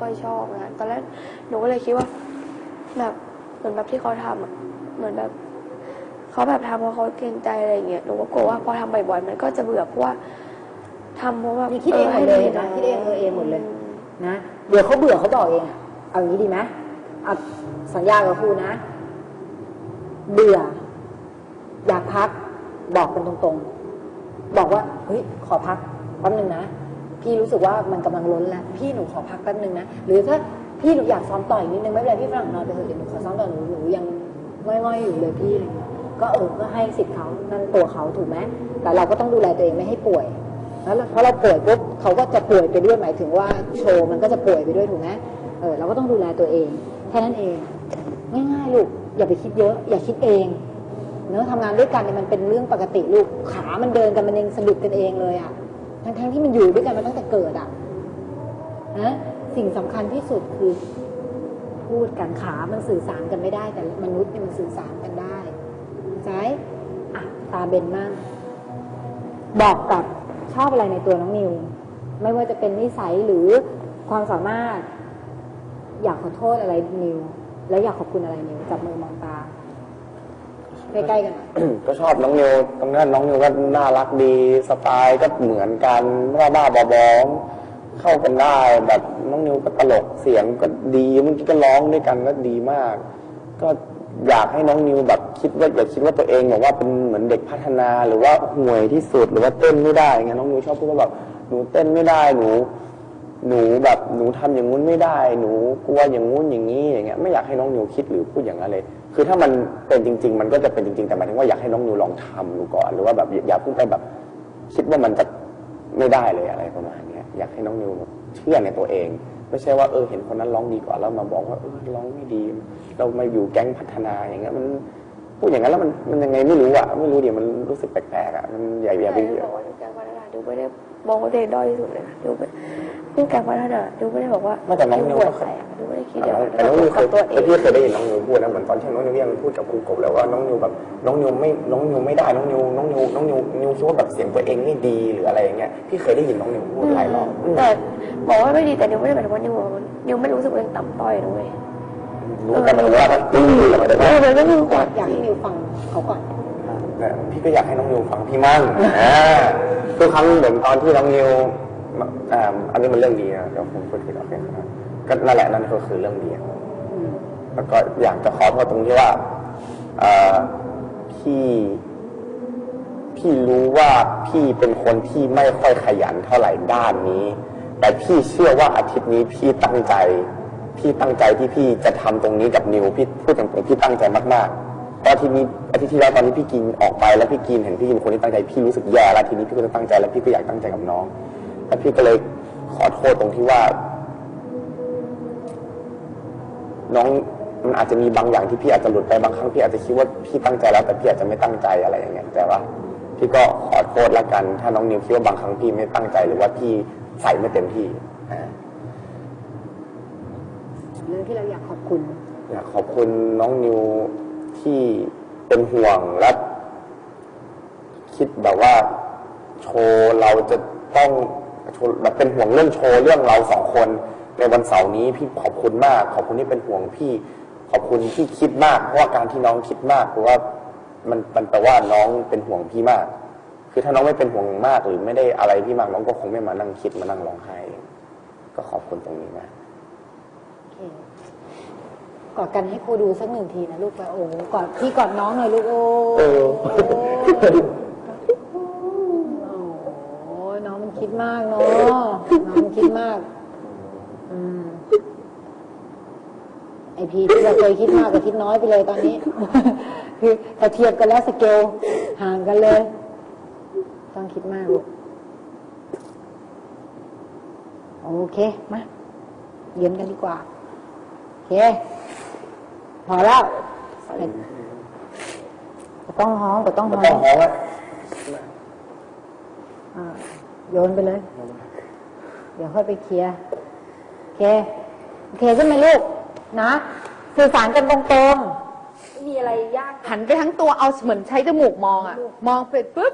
ค่อยชอบนะตอนแรกหนูก็เลยคิดว่า แบบเหมือนแบบที่เขาทำอะเหมือนแบบเขาแบบทำเพราะเขาเกรงใจอะไรอย่างเงี้ยหนูก็กลัวว่าพอทำบ่อยๆมันก็จะเบื่อเพราะว่าทำเพราะว่านี่คิดเองหมดเลยนะคิดเองเออเองหมดเลยนะเดี๋ยวเขาเบื่อเขาบอกเองอะเอาอย่างนี้ดีไหมเอาสัญญากับครูนะ เบื่อ อยากพัก บอกกันตรงๆ บอกว่าเฮ้ยขอพักแป๊บนึงนะ พี่รู้สึกว่ามันกำลังล้นแล้วพี่หนูขอพักแป๊บนึงนะหรือถ้าพี่หนูอยากซ้อมต่ออีกนิดนึงไม่เป็นไรพี่ฝรั่งนอนไปเถอะเดี๋ยวหนูขอซ้อมต่อหนูหนูยังง่อยๆอยู่เลยพี่ก็เออก็ให้สิทธิ์เขานั่นตัวเขาถูกไหมแต่เราก็ต้องดูแลตัวเองไม่ให้ป่วยแล้วเพราะเราป่วยปุ๊บเขาก็จะป่วยไปด้วยหมายถึงว่าโชว์มันก็จะป่วยไปด้วยถูกไหมเออเราก็ต้องดูแลตัวเองแค่นั้นเองง่ายๆลูกอย่าไปคิดเยอะ อย่าคิดเองเนอะทำงานด้วยกันเนี่ยมันเป็นเรื่องปกติลูกขามันเดินกันมันเองสะดุดกันเองเลยอะ ทั้งๆที่มันอยู่ด้วยกันมาตั้งแต่เกิดอะนะสิ่งสำคัญที่สุดคือพูดกันขามันสื่อสารกันไม่ได้ แต่มนุษย์เนี่ยมันสื่อสารกันได้ใช่อะตาเบนมาก บอกกับชอบอะไรในตัวน้องนิว ไม่ว่าจะเป็นนิสัยหรือความสามารถ อยากขอโทษอะไรนิว และอยากขอบคุณอะไรนิวจับมือมองตา ใกล้ๆกันหน่อยก็ชอบน้องนิวตรงนั้นน้องนิวก็น่ารักดีสไตล์ก็เหมือนกันบ้าบ้าๆบอๆเข้ากันได้แบบน้องนิวก็ตลกเสียงก็ดีเมื่อกี้ก็ร้องด้วยกันก็ดีมาก ก็อยากให้น้องนิวแบบคิดว่าอย่าคิดว่าตัวเองแบบว่าเป็นเหมือนเด็กพัฒนาหรือว่าห่วยที่สุดหรือว่าเต้นไม่ได้ไงน้องนิวชอบพูดว่าแบบหนูเต้นไม่ได้หนู หนูแบบหนูทำอย่างงู้นไม่ได้ หนูกลัวอย่างงู้นอย่างนี้อย่างเงี้ยไม่อยากให้น้องนิวคิดหรือพูดอย่างนั้นเลย คือถ้ามันเป็นจริง ๆ มันก็จะเป็นจริง ๆ แต่หมายถึงว่าอยากให้น้องนิวลองทำดูก่อนหรือว่าแบบอย่าเพิ่งไปแบบ คิดว่ามันจะไม่ได้เลยอะไรประมาณเนี้ยอยากให้น้องนิวเชื่อในตัวเอง ไม่ใช่ว่าเออเห็นคนนั้นร้องดีกว่าแล้วมาบอกว่าเออร้องไม่ดี เรามาอยู่แก๊งพัฒนาอย่างเงี้ยมันพูดอย่างนั้นแล้วมันมันยังไงไม่รู้อะไม่รู้ดิมันรู้สึกแปลกๆอะมันอย่าอย่ไปใช่บอกว่าดูการพัฒนาดูไม่ได้มองว่าตัวเองด้อยที่สุดเลยนะดูไม่ดูการพัฒนาดูไม่ได้บอกว่าไม่แต่น้องนิวปวดก็แสงดูไม่ได้คิดเดียวแต่น้องนิวเคกัยบตัวเองพี่เคยได้ยินน้องนิวพูดนะเหมือนตอนที่น้องนิวยังพูดกับครูกบแล้วว่าน้องนิวแบบน้องนิวไม่น้องนิวไม่ได้น้องนิวน้องนิวน้องนิวนิวคิดว่าแบบเสียงตัวเองไม่ดีหรืออะไรอย่างเงี้ยพี่เคยได้ยินน้องนิวพูดหลายรอบอืมแต่บอกว่าไม่ดีแต่นิวไม่ได้หมายถึงว่านิวนิวไม่รู้สึกว่าตัวเองต่ำต้อยนะเว้ย รู้แต่หมายถึงว่าอืมแต่หมายถึงเอว่าอมันก็คือคอายวามกอยากให้นิวฟังเขาก่อนแต่พี่ก็อยากให้น้องนิวฟังพี่มั่งอ่าทุกครั้งเหมือนตอนที่น้องนิว อันนี้มันเรื่องดีนะเดี๋ยวผมพูดผิดโอเคครับก็นั่นแหละนั่นก็คือเรื่องดีแล้วก็อยากจะขอโทษตรงที่ว่าอพี่พี่รู้ว่าพี่เป็นคนที่ไม่ค่อยขยันเท่าไหร่ด้านนี้ แต่พี่เชื่อว่าอาทิตย์นี้พี่ตั้งใจ พี่ตั้งใจที่พี่จะทำตรงนี้กับนิวพี่พูดตรงๆพี่ตั้งใจมากๆเพราะอาทิตย์นี้อาทิตย์ที่แล้วตอนนี้พี่กินออกไปแล้วพี่กินเห็นพี่กินคนที่ตั้งใจพี่รู้สึกแย่แล้วทีนี้พี่ก็จะตั้งใจแล้วพี่ก็อยากตั้งใจกับน้อง แล้วพี่ก็เลยขอโทษตรงที่ว่า น้องมันอาจจะมีบางอย่างที่พี่อาจจะหลุดไปบางครั้งพี่อาจจะคิดว่าพี่ตั้งใจแล้ว แต่พี่อาจจะไม่ตั้งใจอะไรอย่างเงี้ยแต่ว่า พี่ก็ขอโทษละกัน ถ้าน้องนิวคิดว่าบางครั้งพี่ไม่ตั้งใจหรือว่าพี่ใส่ไม่เต็มที่อ่าเรื่องที่เราอยากขอบคุณ อยากขอบคุณน้องนิวที่เป็นห่วงและคิดแบบว่า โชว์เราจะต้อง แบบเป็นห่วงเรื่องโชว์เรื่องเราสองคน ในวันเสาร์นี้พี่ขอบคุณมาก ขอบคุณที่เป็นห่วงพี่ ขอบคุณที่คิดมากเพราะว่าการที่น้องคิดมากเพราะว่ามันมันแปลว่าน้องเป็นห่วงพี่มาก คือถ้าน้องไม่เป็นห่วงมากหรือไม่ได้อะไรพี่มากน้องก็คงไม่มานั่งคิดมานั่งร้องไห้ก็ขอบคุณตรงนี้มากโอเคกอดกันให้ครูดูสักหนึ่งทีนะลูกไปโอ้โหกอดพี่กอดน้องหน่อยลูกโอ้ เออ โอ้น้อง มันคิดมากเนาะน้องมันคิดมากอืมไอพีที่เราเคยคิดมากกับคิดน้อยไปเลยตอนนี้ คือถ้าเทียบกันแล้วสเกลห่างกันเลย ต้องคิดมากลูกโอเค มาเย็นกันดีกว่า โอเค พอแล้วก็ต้องห้องก็ต้องไม่ห้ต้อองงฮ้องอะอ่า โยนไปเลย เดี๋ยวค่อยไปเคลียร์โอเค โอเคใช่ไหมลูก นะ สื่อสารกันตรงมีอะไรยาก หันไปทั้งตัวเอาเหมือนใช้จมูกมองอะมองไปปุ๊บ